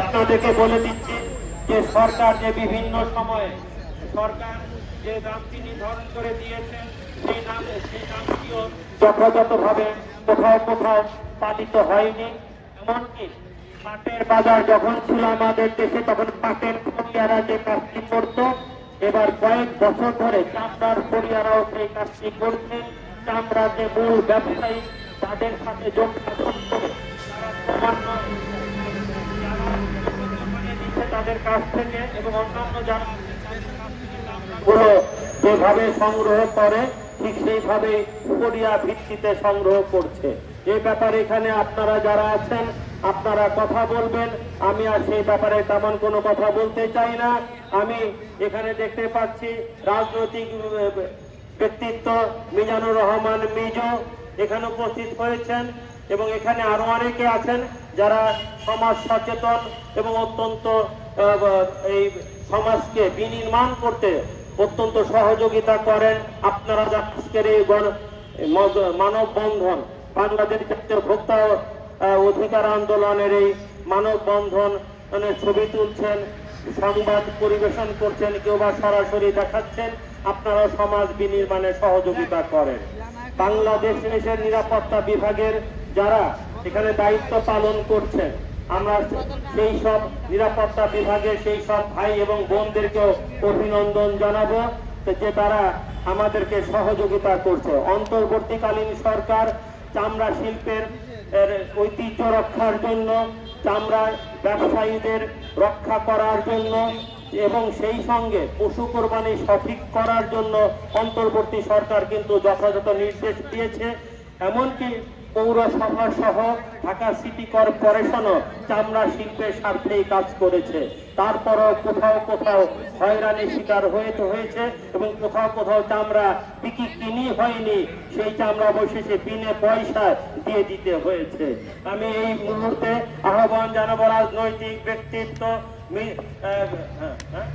আপনাদেরকে বলে দিচ্ছি যে সরকার যে বিভিন্ন সময়ে সরকার যে দামটি নির্ধারণ করে দিয়েছেন সেই দাম সেই দামটিও যথাযথভাবে কোথাও কোথাও পালিত হয়নি। এমনকি পাটের বাজার যখন ছিল আমাদের দেশে, তখন পাটের ফরিয়ারা যে কাজটি করতো এবার কয়েক বছর ধরে চামড়ার পরিয়ারাও সেই কাজটি করছে। চামড়া যে মূল ব্যবসায়ী তাদের সাথে যোগসাধন করে তাদের কাছ থেকে এবং অন্যান্য যারা যেভাবে সংগ্রহ করে ঠিক সেইভাবে উপরিয়া ভিত্তিতে সংগ্রহ করছে। এই ব্যাপারে এখানে আপনারা যারা আছেন, আপনারা কথা বলবেন। আমি আর সেই ব্যাপারে তেমন কোনো কথা বলতে চাই না। আমি এখানে দেখতে পাচ্ছি রাজনৈতিক ব্যক্তিত্ব মিজানুর রহমান মিজু এখানে উপস্থিত হয়েছেন এবং এখানে আরও অনেকে আছেন যারা সমাজ সচেতন এবং অত্যন্ত এই সমাজকে বিনির্মাণ করতে অত্যন্ত সহযোগিতা করেন। আপনারা আজকের এই মানববন্ধন, বাংলাদেশ জাতীয় ভোক্তা অধিকার আন্দোলনের এই মানববন্ধন মানে ছবি তুলছেন, সংবাদ পরিবেশন করছেন, কেউ বা সরাসরি দেখাচ্ছেন, আপনারা সমাজ বিনির্মাণে সহযোগিতা করেন। বাংলাদেশের নিরাপত্তা বিভাগের যারা এখানে দায়িত্ব পালন করছেন আমরা সেই সব নিরাপত্তা বিভাগের সেই সব ভাই এবং বোনদেরকেও অভিনন্দন জানাব যে তারা আমাদেরকে সহযোগিতা করছে। অন্তর্বর্তীকালীন সরকার চামড়া শিল্পের ঐতিহ্য রক্ষার জন্য, চামড়া ব্যবসায়ীদের রক্ষা করার জন্য এবং সেই সঙ্গে পশু কোরবানি সঠিক করার জন্য অন্তর্বর্তী সরকার কিন্তু যথাযথ নির্দেশ দিয়েছে। এমনকি পৌরসভা সহ ঢাকা সিটি কর্পোরেশনও চামড়া শিল্পের স্বার্থেই কাজ করেছে তারপরও কোথাও কোথাও হয়রানির শিকার হয়ে তো হয়েছে এবং কোথাও কোথাও চামড়া বিক্রি কিনি হয়নি সেই চামড়া অবশেষে বিনে পয়সা দিয়ে দিতে হয়েছে আমি এই মুহূর্তে আহ্বান জানাব রাজনৈতিক ব্যক্তিত্ব আহ, হ্যাঁ, হ্যাঁ।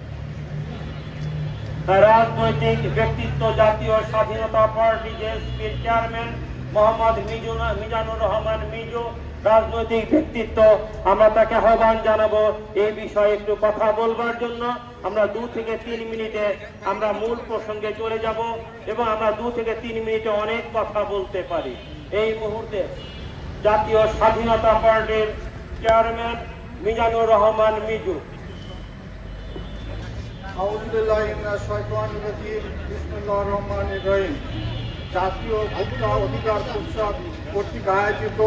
রাজনৈতিক ব্যক্তিত্ব জাতীয় স্বাধীনতা পার্টি জেএসপির চেয়ারম্যান মোহাম্মদ মিজুনা মিজানুর রহমান মিজু, রাজনৈতিক ব্যক্তিত্ব। আমরা তাকে আহ্বান জানাব এই বিষয়ে একটু কথা বলবার জন্য। আমরা দু থেকে তিন মিনিটে আমরা মূল প্রসঙ্গে চলে যাব এবং আমরা দু থেকে তিন মিনিটে অনেক কথা বলতে পারি। এই মুহূর্তে জাতীয় স্বাধীনতা পার্টির চেয়ারম্যান মিজানুর রহমান মিজু। আউযুবিল্লাহি মিনাশ শাইতানির রাজিম। বিসমিল্লাহির রহমানির রহিম। জাতীয় ভোক্তা অধিকার পরিষদ কর্তৃক আয়োজিত।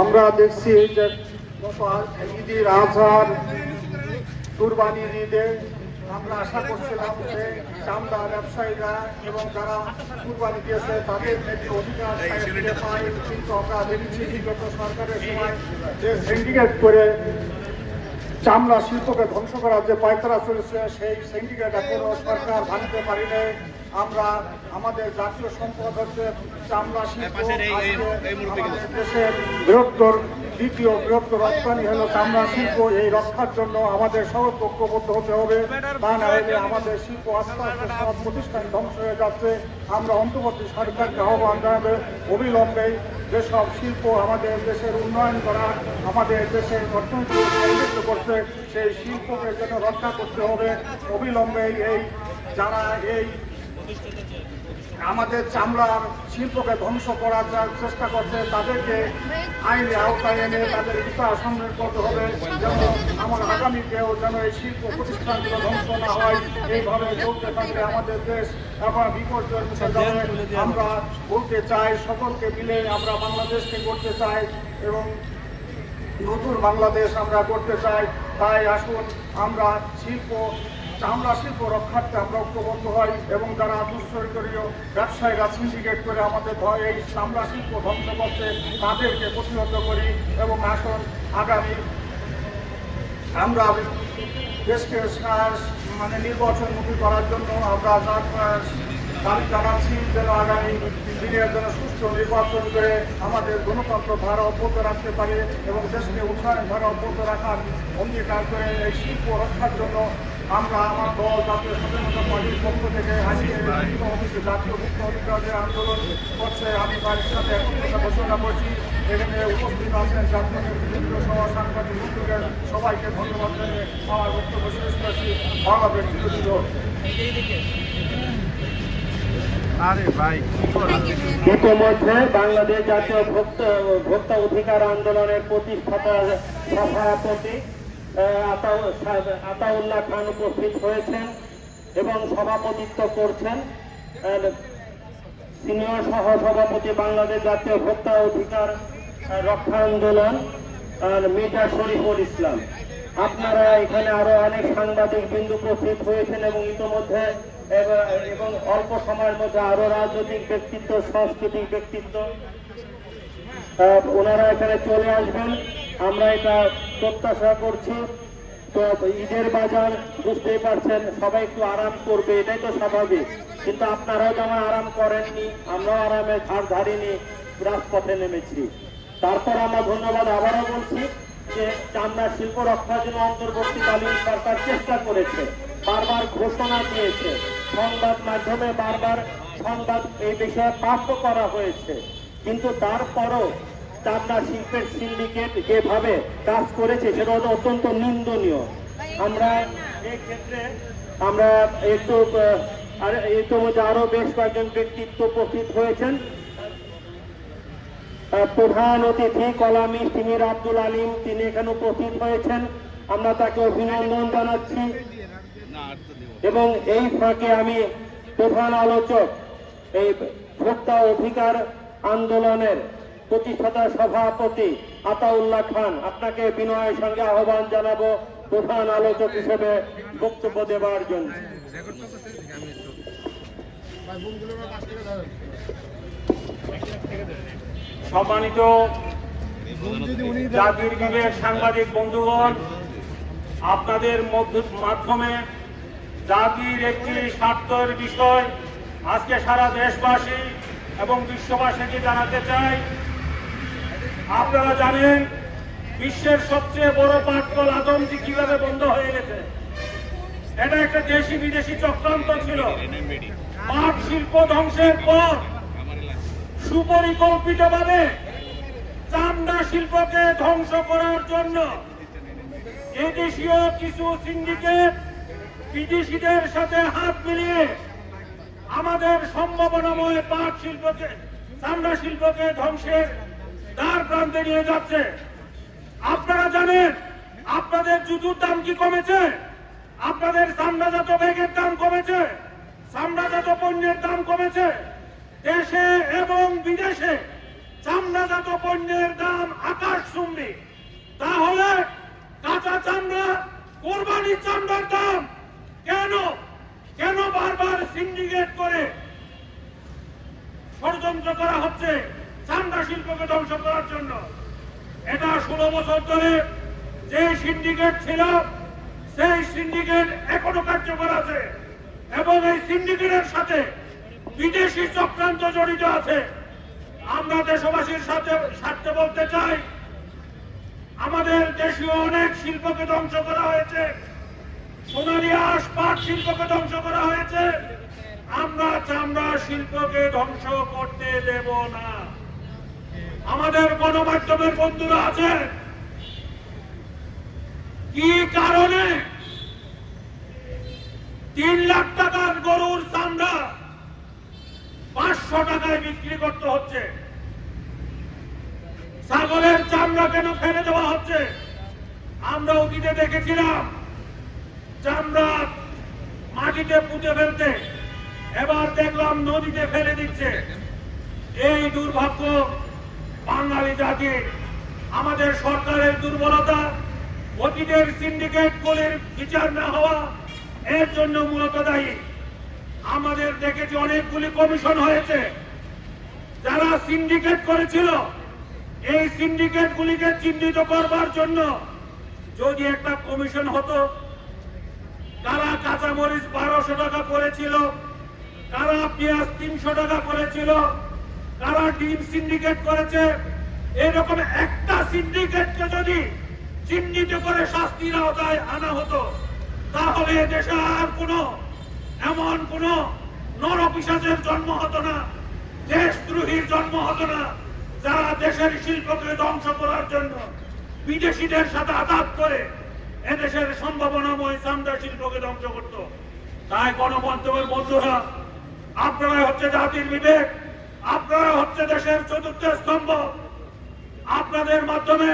আমরা দেখছি যে ঈদের আজহার কুরবানির ঈদে। আমরা আশা করছিলাম যে চামড়া ব্যবসায়ীরা এবং যারা কুরবানি দিয়েছে, তাদের অধিকার কিন্তু আমরা দেখছি, বিগত সরকারের সময় যে সিন্ডিকেট করে চামড়া শিল্পকে ধ্বংস করার যে পায়তারা চলেছে সেই সিন্ডিকেট এখনও সরকার ভাঙতে পারিনি আমরা আমাদের জাতীয় সম্পদ হচ্ছে চামড়া শিল্প দেশের বৃহত্তর দ্বিতীয় বৃহত্তর রপ্তানি হলো চামড়া শিল্প। এই রক্ষার জন্য আমাদের সব ঐক্যবদ্ধ হতে হবে। তা না হলে আমাদের শিল্প আস্তে আস্তে সব প্রতিষ্ঠান ধ্বংস হয়ে যাচ্ছে। আমরা অন্তর্বর্তী সরকারকে আহ্বান জানাবে। অবিলম্বে যেসব শিল্প আমাদের দেশের উন্নয়ন করা, আমাদের দেশের অর্থনীতি সমৃদ্ধ করছে সেই শিল্পকে যেন রক্ষা করতে হবে, অবিলম্বে এই যারা এই আমাদের চামড়ার শিল্পকে ধ্বংস করার চেষ্টা করছে, তাদেরকে আইনে আওতায় এনে তাদের বিচার সম্মেলন করতে হবে, যেন আমার আগামীতেও যেন এই শিল্প প্রতিষ্ঠানগুলো ধ্বংস না হয়। এইভাবে চলতে থাকলে আমাদের দেশ এখন বিপর্যয়ের মুখে যাবে। আমরা বলতে চাই, সকলকে মিলে আমরা বাংলাদেশকে করতে চাই এবং নতুন বাংলাদেশ আমরা করতে চাই। তাই আসুন, আমরা শিল্প চামড়া শিল্প রক্ষার্থে আমরা ঐক্যবদ্ধ হই এবং যারা দুশ্চরিত্রীয় ব্যবসায়ীরা সিন্ডিকেট করে আমাদের এই চামড়া শিল্প ধ্বংস করছে, তাদেরকে প্রতিহত করি এবং আসুন আগামী আমরা দেশকে মানে নির্বাচনমুখী করার জন্য আমরা দাবি জানাচ্ছি যেন আগামী দিনের জন্য সুষ্ঠু নির্বাচন করে আমাদের গণতন্ত্র ধারা অব্যাহত রাখতে পারে এবং দেশকে উন্নয়ন ধারা অব্যাহত রাখার অঙ্গীকার করে এই শিল্প রক্ষার জন্য আমরা আমার দল জাতীয় স্বাধীনতা পার্টির পক্ষ থেকে অফিসে জাতীয় মুক্ত অধিকারের আন্দোলন করছে। আমি বাড়ির সাথে একত্রতা ঘোষণা করছি। এখানে উপস্থিত আছেন জাতীয় বিভিন্ন সভা সাংবাদিক বন্ধুদের সবাইকে ধন্যবাদ জানিয়ে আমার বক্তব্য শেষ করছি। বাংলাদেশ আরে ভাই কি ইতিমধ্যে বাংলাদেশ জাতীয় ভোক্তা ভোক্তা অধিকার আন্দোলনের প্রতিষ্ঠাতা সভাপতি আতাউল্লাহ খান উপস্থিত হয়েছেন এবং সভাপতিত্ব করছেন। সিনিয়র সহ সভাপতি বাংলাদেশ জাতীয় ভোক্তা অধিকার রক্ষা আন্দোলন মির্জা শরীফুল ইসলাম। আপনারা এখানে আরও অনেক সাংবাদিক বিন্দু উপস্থিত হয়েছেন এবং ইতিমধ্যে এবং অল্প সময়ের মধ্যে আরও রাজনৈতিক ব্যক্তিত্ব, সাংস্কৃতিক ব্যক্তিত্ব ওনারা এখানে চলে আসবেন। আমরা এটা প্রত্যাশা করছি। তো ঈদের বাজার বুঝতেই পারছেন, সবাই একটু আরাম করবে, এটাই তো স্বাভাবিক। কিন্তু আপনারাও যেমন আরাম করেননি, আমরাও আরামে ধার ধারিনি রাজপথে নেমেছি। তারপর আমরা ধন্যবাদ আবারও বলছি যে চামড়া শিল্প রক্ষার জন্য অন্তর্বর্তীকালীন সরকার চেষ্টা করেছে, বারবার ঘোষণা দিয়েছে। সংবাদ মাধ্যমে বারবার সংবাদ এই বিষয়ে পাঠ্য করা হয়েছে। কিন্তু তারপরও চামড়া শিল্পের সিন্ডিকেট যেভাবে কাজ করেছে, সেটা হলো অত্যন্ত নিন্দনীয়। আমরা এই ক্ষেত্রে আমরা একটু আর ইতিমধ্যে আরও বেশ কয়েকজন ব্যক্তিত্ব উপস্থিত হয়েছেন। প্রধান অতিথি কলামি সিমির আব্দুল আলিম, তিনি এখানে উপস্থিত হয়েছেন। আমরা তাকে অভিনন্দন জানাচ্ছি। এবং এই ফাঁকে আমি প্রধান আলোচক, এই ভোক্তা অধিকার আন্দোলনের প্রতিষ্ঠাতা সভাপতি আতাউল্লাহ খান, আপনাকে বিনয়ের সঙ্গে আহ্বান জানাব প্রধান আলোচক হিসেবে বক্তব্য দেওয়ার জন্য। সম্মানিত জাতির বিবেক সাংবাদিক বন্ধুগণ, আপনাদের মধ্য- মাধ্যমে জাতির একটি স্বার্থের বিষয় আজকে সারা দেশবাসী এবং বিশ্ববাসীকে জানাতে চাই। আপনারা জানেন, বিশ্বের সবচেয়ে বড় পাটকল আদমটি কীভাবে বন্ধ হয়ে গেছে? এটা একটা দেশি বিদেশি চক্রান্ত ছিল। পাট শিল্প ধ্বংসের পর সুপরিকল্পিতভাবে চামড়া শিল্পকে ধ্বংস করার জন্য এদেশীয় কিছু সিন্ডিকেট বিদেশিদের সাথে হাত মিলিয়ে আমাদের সম্ভাবনাময় পাট শিল্পকে, চামড়া শিল্পকে ধ্বংসের দ্বার প্রান্তে নিয়ে যাচ্ছে। আপনারা জানেন, আপনাদের জুতুর দাম কি কমেছে? আপনাদের চামড়াজাত ব্যাগের দাম কমেছে। চামড়াজাত পণ্যের দাম কমেছে। দেশে এবং বিদেশে চামড়াজাত পণ্যের দাম আকাশ চুম্বি। তাহলে কাঁচা চামড়া, কোরবানির চামড়ার দাম কেন কেন বারবার সিন্ডিকেট করে ষড়যন্ত্র করা হচ্ছে? চামড়া শিল্পকে ধ্বংস করার জন্য। এটা ষোলো বছর ধরে যে সিন্ডিকেট ছিল, সেই সিন্ডিকেট এখনও কার্যকর আছে এবং এই সিন্ডিকেটের সাথে বিদেশি চক্রান্ত জড়িত আছে। আমরা দেশবাসীর সাথে স্বার্থে বলতে চাই, আমাদের দেশীয় অনেক শিল্পকে ধ্বংস করা হয়েছে। সোনালী আঁশ পাট শিল্পকে ধ্বংস করা হয়েছে। আমরা চামড়া শিল্পকে ধ্বংস করতে দেব না। আমাদের গণমাধ্যমের বন্ধুরা আছেন কি কারণে? তিন লাখ টাকার গরুর চামড়া পাঁচশো টাকায় বিক্রি করতে হচ্ছে। ছাগলের চামড়া কেন ফেলে দেওয়া হচ্ছে? আমরা অতীতে দেখেছিলাম, চামড়া মাটিতে পুঁতে ফেলতে, এবার দেখলাম নদীতে ফেলে দিচ্ছে। এই দুর্ভাগ্য বাঙালি জাতির আমাদের সরকারের দুর্বলতা, অতীতের সিন্ডিকেট গুলির বিচার না হওয়া, এর জন্য মূলত দায়ী। আমাদের দেখেছি অনেকগুলি কমিশন হয়েছে। যারা সিন্ডিকেট করেছিল, এই সিন্ডিকেট গুলিকে চিহ্নিত করবার জন্য যদি একটা কমিশন হতো, তারা কাঁচামরিচ বারোশো টাকা করেছিল কারা পেঁয়াজ তিনশো টাকা করেছিল কারা ডিম সিন্ডিকেট করেছে? এরকম একটা সিন্ডিকেটকে যদি চিহ্নিত করে শাস্তির আওতায় আনা হতো, তাহলে দেশে আর কোনো, এমন কোন নরপিসাজের জন্ম হতো না, দেশদ্রোহীর জন্ম হতো না, যারা দেশের শিল্পকে ধ্বংস করার জন্য বিদেশিদের সাথে আঘাত করে এদেশের সম্ভাবনাময় চামড়া শিল্পকে ধ্বংস করত। তাই গণমাধ্যমের বন্ধুরা আপনারা হচ্ছে জাতির বিবেক। আপনারা হচ্ছে দেশের চতুর্থ স্তম্ভ। আপনাদের মাধ্যমে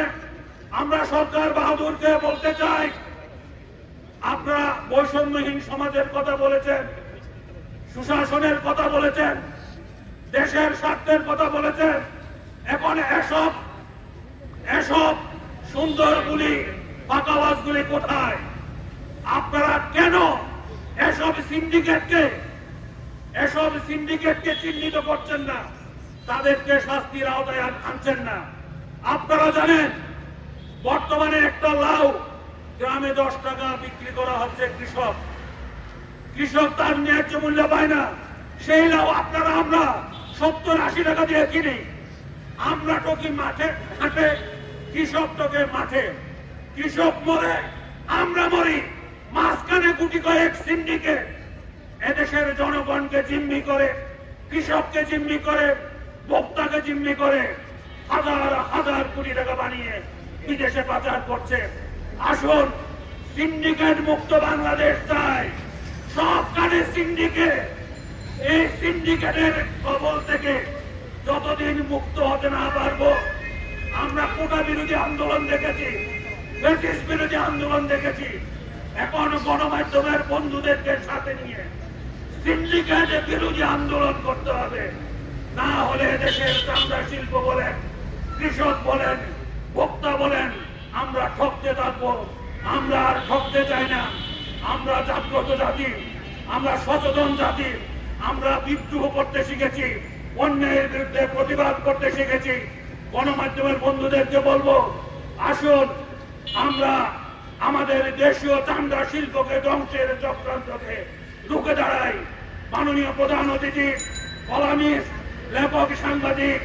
আমরা সরকার বাহাদুরকে বলতে চাই, আপনারা বৈষম্যহীন সমাজের কথা বলেছেন, সুশাসনের কথা বলেছেন, দেশের স্বার্থের কথা বলেছেন। এখন এসব এসব সুন্দরগুলি পাকাবাজগুলি কোথায়? আপনারা কেন এসব সিন্ডিকেটকে এসব সিন্ডিকেটকে চিহ্নিত করছেন না। তাদেরকে শাস্তির আওতায় আন- আনছেন না। আপনারা জানেন, বর্তমানে একটা লাউ গ্রামে দশ টাকা বিক্রি করা হচ্ছে কৃষক। কৃষক তার ন্যায্য মূল্য পায় না। সেই লাউ আপনারা আমরা সত্তর আশি টাকা দিয়ে কিনি। আমরা টকি মাঠে, হাটে, কৃষক তোকে মাঠে। কৃষক মরে, আমরা মরি। মাঝখানে গুটি কয়েক সিন্ডিকেট এদেশের জনগণকে জিম্মি করে, কৃষককে জিম্মি করে ভোক্তাকে জিম্মি করে হাজার হাজার কোটি টাকা বানিয়ে বিদেশে পাচার করছে। আসুন সিন্ডিকেট মুক্ত বাংলাদেশ চাই। সব কানে সিন্ডিকেট এই সিন্ডিকেটের কবল থেকে যতদিন মুক্ত হতে না পারব, আমরা কোটা বিরোধী আন্দোলন দেখেছি ব্রিটিশ বিরোধী আন্দোলন দেখেছি। এখন গণমাধ্যমের বন্ধুদেরকে সাথে নিয়ে সিন্ডিকেট বিরোধী আন্দোলন করতে হবে। না হলে দেশের চামড়া শিল্প বলেন, কৃষক বলেন, ভোক্তা বলেন, আমরা ঠকতে থাকব। আমরা আর ঠকতে চাই না। আমরা জাগ্রত জাতি, আমরা সচেতন জাতি, আমরা বিদ্রোহ করতে শিখেছি, অন্যায়ের বিরুদ্ধে প্রতিবাদ করতে শিখেছি। গণমাধ্যমের বন্ধুদেরকে বলব, আসুন, আমরা আমাদের দেশীয় চামড়া শিল্পকে ধ্বংসের চক্রান্তকে রুখে দাঁড়াই। মাননীয় প্রধান অতিথি কলামিস্ট লেখক, সাংবাদিক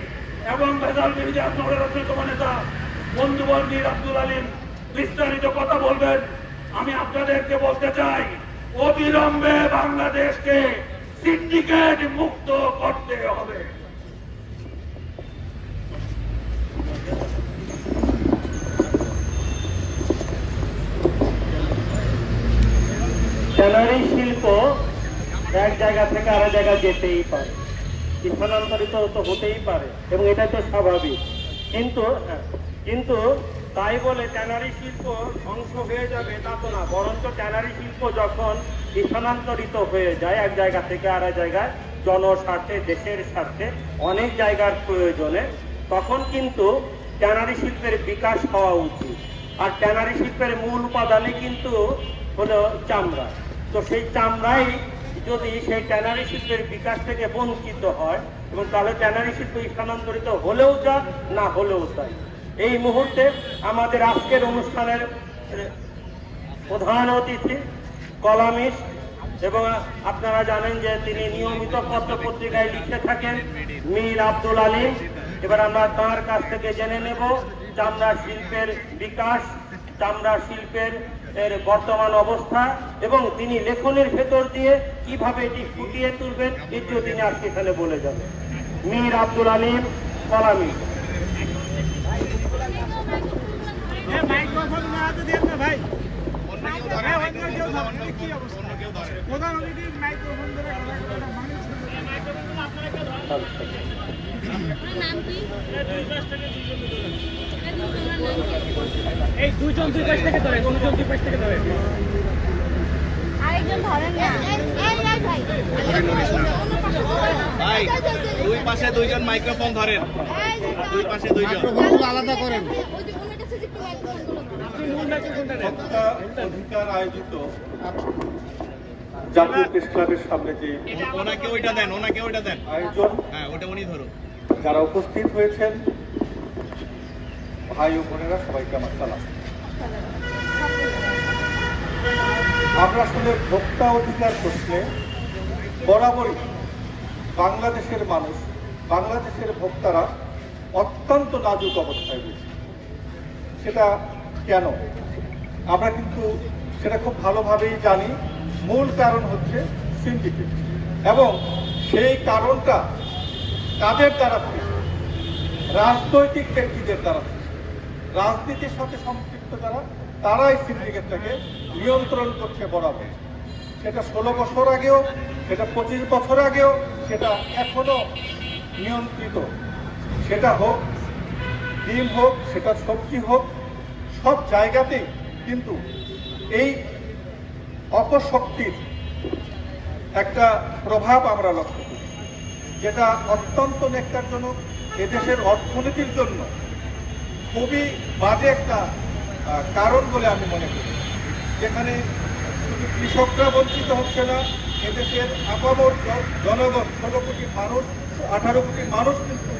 এবং ভেজাল আন্দোলনের অন্যতম নেতা বন্ধুবর্গীর আব্দুল আলিম, বিস্তারিত কথা বলবেন। আমি আপনাদেরকে বলতে চাই, অবিলম্বে বাংলাদেশকে সিন্ডিকেট মুক্ত করতে হবে। শিল্প এক জায়গা থেকে আরেক জায়গা যেতেই পারে। স্থানান্তরিত তো হতেই পারে এবং এটা তো স্বাভাবিক। কিন্তু হ্যাঁ, কিন্তু তাই বলে ট্যানারি শিল্প ধ্বংস হয়ে যাবে তা তো না বরঞ্চ ট্যানারি শিল্প যখন স্থানান্তরিত হয়ে যায় এক জায়গা থেকে আরেক জায়গায় জনস্বার্থে দেশের স্বার্থে অনেক জায়গার প্রয়োজনে তখন কিন্তু ট্যানারি শিল্পের বিকাশ হওয়া উচিত। আর ট্যানারি শিল্পের মূল উপাদানই কিন্তু হলো চামড়া। তো সেই চামড়াই যদি সেই ট্যানারি শিল্পের বিকাশ থেকে বঞ্চিত হয়, এবং তাহলে ট্যানারি শিল্প স্থানান্তরিত হলেও যা, না হলেও তাই। এই মুহূর্তে আমাদের আজকের অনুষ্ঠানের প্রধান অতিথি কলামিস্ট এবং আপনারা জানেন যে তিনি নিয়মিত পত্র পত্রিকায় লিখে থাকেন, মীর আব্দুল আলী। এবার আমরা তার কাছ থেকে জেনে নেব, চামড়া শিল্পের বিকাশ, চামড়া শিল্পের এর বর্তমান অবস্থা এবং তিনি লেখনের ভেতর দিয়ে কীভাবে এটি ফুটিয়ে তুলবেন এটিও তিনি আজকে এখানে বলে যাবেন। মীর আব্দুল আলিম কলামি। ভাই। হ্যাঁ, কেউ? প্রধান অতিথি মাইক্রোফোন ধরে না, মানুষ নাম কি তোমার নাম কি? এই দুইজন দুই পাশ থেকে ধরে দুইজন দুই পাশ থেকে ধরে? আরেকজন ধরেন না। এই এই ভাই। ভাই দুই পাশে দুইজন মাইক্রোফোন ধরেন। দুই পাশে দুইজন। আলাদা করেন। ওই যে ওনার কাছে যে মাইক্রোফোন আপনি মূল মাইক্রোফোনটা নেন অধিকার আয়োজিত জাতীয় প্রেস ক্লাবের সামনে যে ওনাকে ওইটা দেন ওনাকে ওইটা দেন। আয়োজন। হ্যাঁ ওটা উনি ধরুন যারা উপস্থিত হয়েছেন, ভাই ও বোনেরা সবাইকে আমার সালাম। আমরা আসলে ভোক্তা অধিকার প্রশ্নে বরাবরই বাংলাদেশের মানুষ, বাংলাদেশের ভোক্তারা অত্যন্ত নাজুক অবস্থায় রয়েছে। সেটা কেন? আমরা কিন্তু সেটা খুব ভালোভাবেই জানি। মূল কারণ হচ্ছে সিন্ডিকেট এবং সেই কারণটা কাদের দ্বারা? রাজনৈতিক ব্যক্তিদের দ্বারা। রাজনীতির সাথে সম্পৃক্ত যারা, তারাই সিন্ডিকেটটাকে নিয়ন্ত্রণ করছে বরাবর সেটা ষোলো বছর আগেও, সেটা পঁচিশ বছর আগেও, সেটা এখনও নিয়ন্ত্রিত সেটা হোক, ডিম হোক, সেটা সবজি হোক, সব জায়গাতেই কিন্তু এই অপশক্তির একটা প্রভাব আমরা লক্ষ্য যেটা অত্যন্ত নেকটারজনক এদেশের অর্থনীতির জন্য খুবই বাজে একটা কারণ বলে আমি মনে করি। যেখানে শুধু কৃষকরা বঞ্চিত হচ্ছে না, এদেশের আপামর জনগণ, ষোলো কোটি মানুষ, আঠারো কোটি মানুষ কিন্তু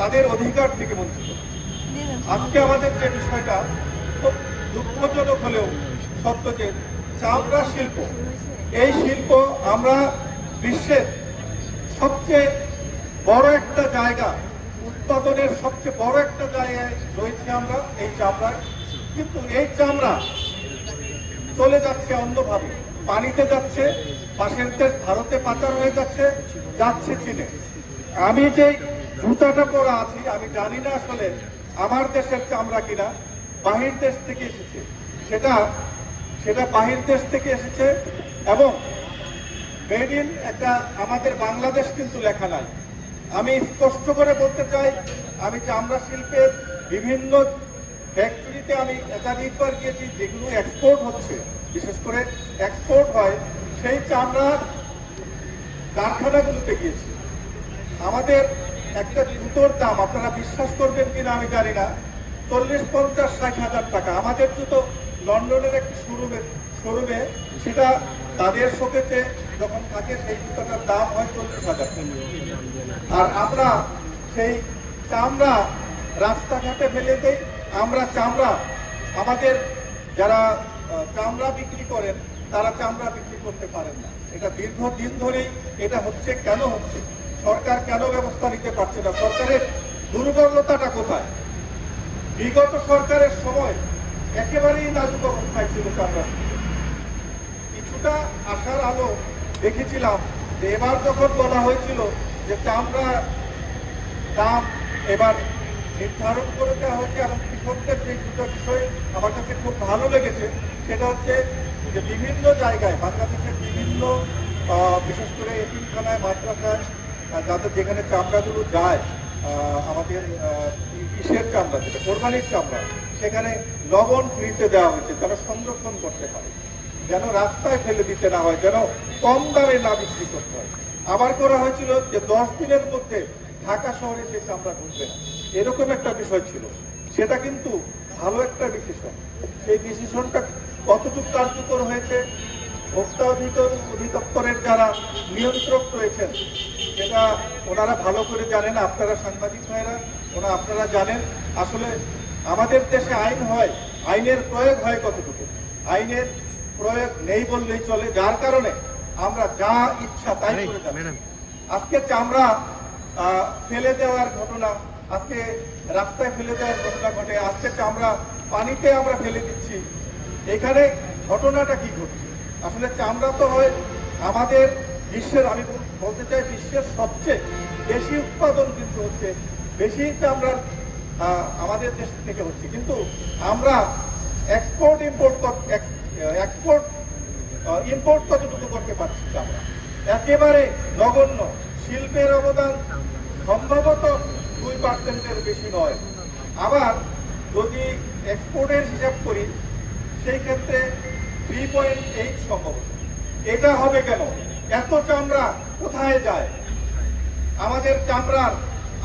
তাদের অধিকার থেকে বঞ্চিত। আজকে আমাদের যে বিষয়টা, খুব দুঃখজনক হলেও সত্য যে চামড়া শিল্প, এই শিল্প আমরা বিশ্বের সবচেয়ে বড় একটা জায়গা, উৎপাদনের সবচেয়ে বড় একটা জায়গায় রয়েছে আমরা, এই চামড়ায় কিন্তু এই চামড়া চলে যাচ্ছে অন্যভাবে পানিতে যাচ্ছে, পাশের দেশ ভারতে পাচার হয়ে যাচ্ছে যাচ্ছে চীনে। আমি যে জুতাটা পরা আছি, আমি জানি না আসলে আমার দেশের চামড়া কিনা, বাহির দেশ থেকে এসেছে। সেটা সেটা বাহির দেশ থেকে এসেছে এবং মেড ইন একটা আমাদের বাংলাদেশ কিন্তু লেখা নাই। আমি স্পষ্ট করে বলতে চাই, আমি চামড়া শিল্পের বিভিন্ন ফ্যাক্টরিতে আমি একাধিকবার গিয়েছি যেগুলো এক্সপোর্ট হচ্ছে। বিশেষ করে এক্সপোর্ট হয়, সেই চামড়ার কারখানাগুলোতে গিয়েছি। আমাদের একটা জুতোর দাম, আপনারা বিশ্বাস করবেন কিনা আমি জানি না, চল্লিশ, পঞ্চাশ, ষাট হাজার টাকা। আমাদের জুতো লন্ডনের একটি শোরুমে শোরুমে, সেটা তাদের শোকেছে যখন থাকে, সেই জুতোটার দাম হয় চল্লিশ হাজার। আর আমরা সেই চামড়া রাস্তাঘাটে ফেলে দেই, আমরা চামড়া, আমাদের যারা চামড়া বিক্রি করেন, তারা চামড়া বিক্রি করতে পারেন না। এটা দীর্ঘদিন ধরেই এটা হচ্ছে, কেন হচ্ছে? সরকার কেন ব্যবস্থা নিতে পারছে না? সরকারের দুর্বলতাটা কোথায়? বিগত সরকারের সময় একেবারেই নাজুক অবস্থায় ছিল চামড়া। কিছুটা আশার আলো দেখেছিলাম যে এবার যখন বলা হয়েছিল যে চামড়া দাম এবার নির্ধারণ করে দেওয়া হয়েছে এবং কৃষকদের যে দুটো বিষয় আমার কাছে খুব ভালো লেগেছে, সেটা হচ্ছে যে বিভিন্ন জায়গায়, বাংলাদেশের বিভিন্ন বিশেষ করে এতিমখানায় মাদ্রাসায় যাদের যেখানে চামড়াগুলো যায় আমাদের ইসের চামড়া যেটা কোরবানির চামড়া, সেখানে লবণ ফ্রিতে দেওয়া হয়েছে, তারা সংরক্ষণ করতে পারে। যেন রাস্তায় ফেলে দিতে না হয়, যেন কম দামে না বিক্রি করতে হয়। আবার করা হয়েছিল যে দশ দিনের মধ্যে ঢাকা শহরে যে চামড়া ঢুকবে না। এরকম একটা বিষয় ছিল। সেটা কিন্তু ভালো একটা ডিসিশন সেই ডিসিশনটা কতটুকু কার্যকর হয়েছে, ভোক্তা অধিকার অধিদপ্তরের যারা নিয়ন্ত্রক রয়েছেন, সেটা ওনারা ভালো করে জানেন, আপনারা সাংবাদিক ভাইরা, ওনা আপনারা জানেন। আসলে আমাদের দেশে আইন হয়, আইনের প্রয়োগ হয় কতটুকু? আইনের প্রয়োগ নেই বললেই চলে যার কারণে আমরা যা ইচ্ছা তাই করে আজকে চামড়া ফেলে দেওয়ার ঘটনা আজকে রাস্তায় ফেলে দেওয়ার ঘটনা ঘটে আজকে চামড়া পানিতে আমরা ফেলে দিচ্ছি। এখানে ঘটনাটা কি ঘটছে? আসলে চামড়া তো হয় আমাদের বিশ্বের আমি বলতে চাই বিশ্বের সবচেয়ে বেশি উৎপাদন কিন্তু হচ্ছে বেশি চামড়ার আমাদের দেশ থেকে হচ্ছে। কিন্তু আমরা এক্সপোর্ট ইম্পোর্ট এক্সপোর্ট ইম্পোর্ট কতটুকু করতে পারছি আমরা। একেবারে নগণ্য। শিল্পের অবদান সম্ভবত দুই পার্সেন্টের বেশি নয়। আবার যদি এক্সপোর্টের হিসাব করি, সেই ক্ষেত্রে থ্রি পয়েন্ট এইট সম্ভব। এটা হবে কেন? এত চামড়া কোথায় যায়? আমাদের চামড়ার,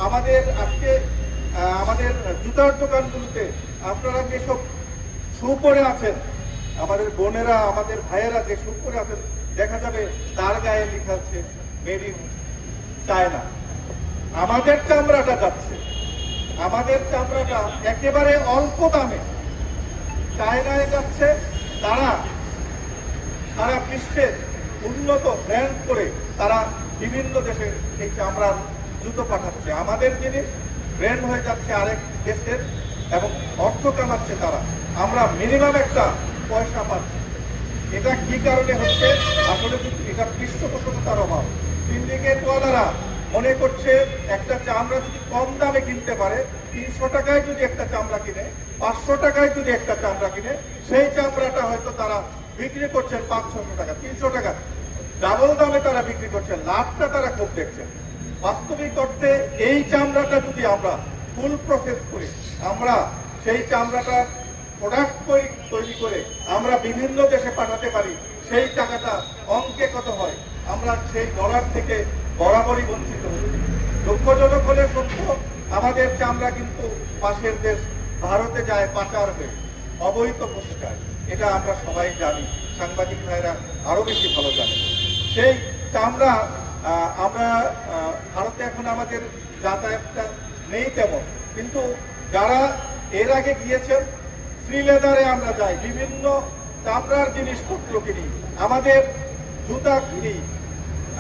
আমাদের আজকে আমাদের জুতার দোকানগুলোতে আপনারা যেসব শু করে আছেন আমাদের বোনেরা, আমাদের ভাইয়েরা যে শু করে আছেন দেখা যাবে, তার গায়ে লেখা আছে চায়না। আমাদের চামড়াটা যাচ্ছে। আমাদের চামড়াটা একেবারে অল্প দামে। চায়নায় যাচ্ছে, তারা সারা বিশ্বের উন্নত ব্র্যান্ড করে তারা বিভিন্ন দেশে এই চামড়ার জুতো পাঠাচ্ছে। আমাদের জিনিস ব্র্যান্ড হয়ে যাচ্ছে আরেক দেশের এবং অর্থ কামাচ্ছে তারা। আমরা মিনিমাম একটা পয়সা পাচ্ছি। এটা কি কারণে হচ্ছে? আসলে কিন্তু এটা পৃষ্ঠপোষকতার অভাব। সিন্ডিকেটওয়ালারা মনে করছে একটা চামড়া যদি কম দামে কিনতে পারে, তিনশো টাকায় যদি একটা চামড়া কিনে, পাঁচশো টাকায় যদি একটা চামড়া কিনে, সেই চামড়াটা হয়তো তারা বিক্রি করছেন পাঁচ ছশো টাকা, তিনশো টাকা। ডাবল দামে তারা বিক্রি করছেন, লাভটা তারা খুব দেখছেন। বাস্তবিক অর্থে এই চামড়াটা যদি আমরা ফুল প্রসেস করি, আমরা সেই চামড়াটা প্রোডাক্ট তৈরি করে আমরা বিভিন্ন দেশে পাঠাতে পারি, সেই টাকাটা অঙ্কে কত হয়? আমরা সেই ডলার থেকে বরাবরই বঞ্চিত হচ্ছি। দুঃখজনক হলে সত্য, আমাদের চামড়া কিন্তু পাশের দেশ ভারতে যায় পাচার হয়ে। অবৈধ প্রতিকার এটা আমরা সবাই জানি। সাংবাদিক ভাইরা আরও বেশি ভালো জানে সেই চামড়া আমরা ভারতে এখন আমাদের যাতায়াতটা নেই তেমন। কিন্তু যারা এর আগে গিয়েছেন শ্রীলেদারে আমরা যাই বিভিন্ন চামড়ার জিনিসপত্র কিনি, আমাদের জুতা কিনি,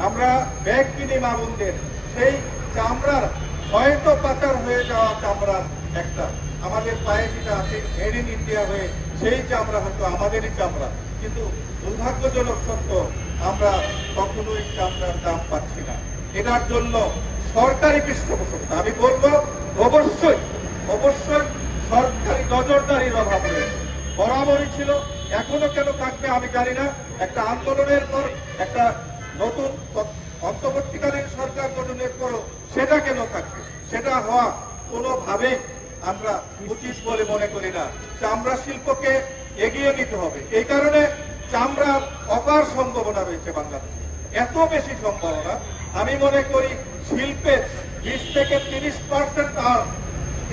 আমরা ব্যাগ কিনি মা বোনদের সেই চামড়ার হয়তো পাচার হয়ে যাওয়া চামড়ার একটা। আমাদের পায়ে যেটা আছে মেড ইন ইন্ডিয়া হয়ে সেই চামড়া হয়তো আমাদেরই চামড়া। কিন্তু দুর্ভাগ্যজনক সত্য, আমরা কখনোই চামড়ার দাম পাচ্ছি না। এটার জন্য সরকারি পৃষ্ঠপোষকতা, আমি বলব অবশ্যই অবশ্যই সরকারি নজরদারির অভাব রয়েছে বরাবরই ছিল, এখনও কেন থাকবে আমি জানি না। একটা আন্দোলনের পর, একটা নতুন অন্তর্বর্তীকালীন সরকার গঠনের পরও সেটা কেন থাকবে? সেটা হওয়া কোনোভাবেই আমরা উচিত বলে মনে করি না। চামড়া শিল্পকে এগিয়ে নিতে হবে। এই কারণে চামড়ার অপার সম্ভাবনা রয়েছে বাংলাদেশে। এত বেশি সম্ভাবনা, আমি মনে করি শিল্পের বিশ থেকে তিরিশ পার্সেন্ট আর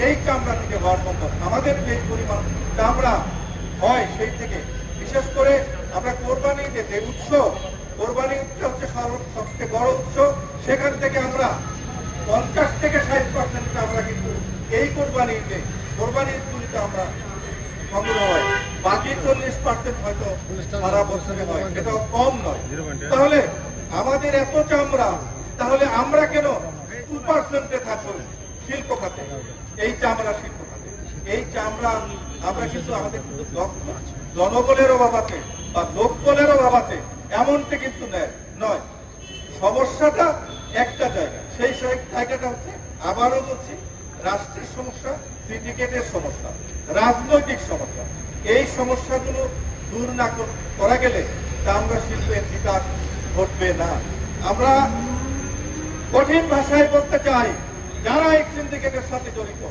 এই চামড়া থেকে হওয়ার সম্ভব আমাদের যে পরিমাণ চামড়া হয় সেই থেকে, বিশেষ করে আমরা কোরবানি যে যে উৎস, কোরবানি উৎসব হচ্ছে সবচেয়ে বড় উৎস, সেখান থেকে আমরা পঞ্চাশ থেকে ষাট পার্সেন্ট চামড়া কিন্তু এই কোরবানিতে, কোরবানির তুলিতে আমরা সংগ্রহ হয়। বাকি চল্লিশ পার্সেন্ট হয়তো সারা বছরে হয়। এটাও কম নয়। তাহলে আমাদের এত চামড়া তাহলে আমরা কেন টু পার্সেন্টে থাকব? শিল্প খাতে এই চামড়া শিল্প খাতে এই চামড়া আমরা কিন্তু আমাদের কিন্তু দক্ষ। জনবলের অভাব আছে বা লোকবলের অভাব আছে, এমনটা কিন্তু নেয় সমস্যাটা একটা জায়গা। সেই জায়গাটা হচ্ছে আবারও বলছি, রাষ্ট্রের সমস্যা, সিন্ডিকেটের সমস্যা, রাজনৈতিক সমস্যা। এই সমস্যাগুলো দূর না করা গেলে চামড়া শিল্পের বিকাশ ঘটবে না। আমরা কঠিন ভাষায় বলতে চাই যারা এই সিন্ডিকেটের সাথে জড়িত,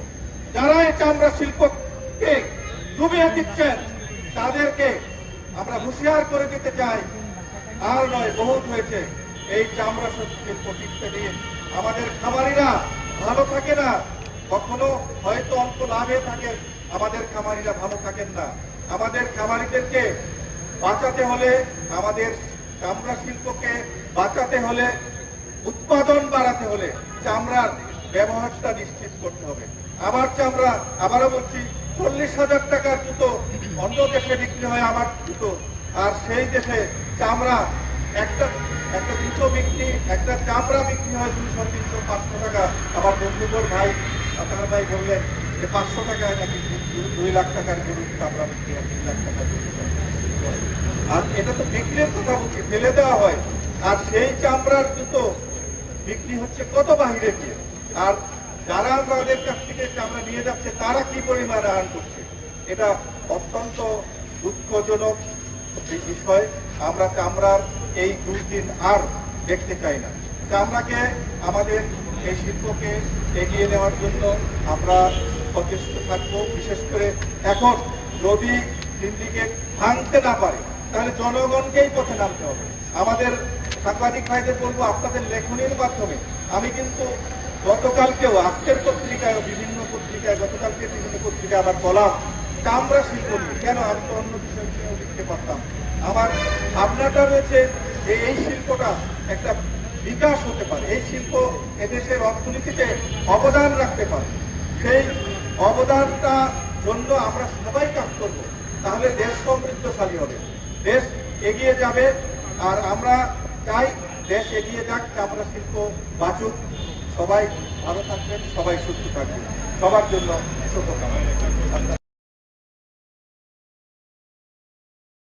যারা এই চামড়া শিল্পকে ডুবিয়ে দিচ্ছেন, তাদেরকে আমরা হুঁশিয়ার করে দিতে চাই, আর নয়, বহুত হয়েছে। এই চামড়া শিল্প টিকতে দিয়ে আমাদের খামারিরা ভালো থাকে না, কখনো হয়তো অল্প লাভে থাকে আমাদের খামারিরা ভালো থাকেন না। আমাদের খামারিদেরকে বাঁচাতে হলে, আমাদের চামড়া শিল্পকে বাঁচাতে হলে, উৎপাদন বাড়াতে হলে, চামড়ার ব্যবহারটা নিশ্চিত করতে হবে। আমার চামড়া আবারও বলছি, চল্লিশ হাজার টাকার জুতো, অন্য দেশে বিক্রি হয় আমার জুতো। আর সেই দেশে চামড়া, একটা একটা জুতো বিক্রি, একটা চামড়া বিক্রি হয় দুশো তিনশো, পাঁচশো টাকা। আমার বন্ধুবর ভাই, আপনার ভাই বললেন যে পাঁচশো টাকায় নাকি দুই লাখ টাকার গরুর চামড়া বিক্রি হয়, তিন লাখ টাকার। আর এটা তো বিক্রির কথা বলছি, ফেলে দেওয়া হয়। আর সেই চামড়ার জুতো বিক্রি হচ্ছে কত বাহিরে গিয়ে? আর যারা আমাদের কাছ থেকে চামড়া নিয়ে যাচ্ছে, তারা কি পরিমাণে আর্ন করছে? এটা অত্যন্ত দুঃখজনক বিষয়। আমরা চামড়ার এই দুর্দিন আর দেখতে চাই না। চামড়াকে আমাদের এই শিল্পকে এগিয়ে নেওয়ার জন্য আমরা সচেষ্ট থাকব। বিশেষ করে এখন যদি সিন্ডিকেট ভাঙতে না পারে তাহলে জনগণকেই পথে নামতে হবে। আমাদের সাংবাদিক ভাইদের বলব, আপনাদের লেখনীর মাধ্যমে। আমি কিন্তু গতকালকেও, আজকের পত্রিকায় বিভিন্ন পত্রিকায়, গতকালকে বিভিন্ন পত্রিকায় আবার বলাম চামড়া শিল্প নিয়ে। কেন? আমি তো অন্য বিষয় নিয়েও লিখতে পারতাম। আমার ভাবনাটা রয়েছে যে এই শিল্পটা একটা বিকাশ হতে পারে। এই শিল্প এদেশের অর্থনীতিতে অবদান রাখতে পারে। সেই অবদানটা জন্য আমরা সবাই কাজ করব। তাহলে দেশ সমৃদ্ধশালী হবে। দেশ এগিয়ে যাবে, আর আমরা চাই দেশ এগিয়ে যাক আমরা শিল্প বাঁচুক। সবাই ভালো থাকবেন, সবাই সুস্থ থাকবেন। সবার জন্য শুভকামনা।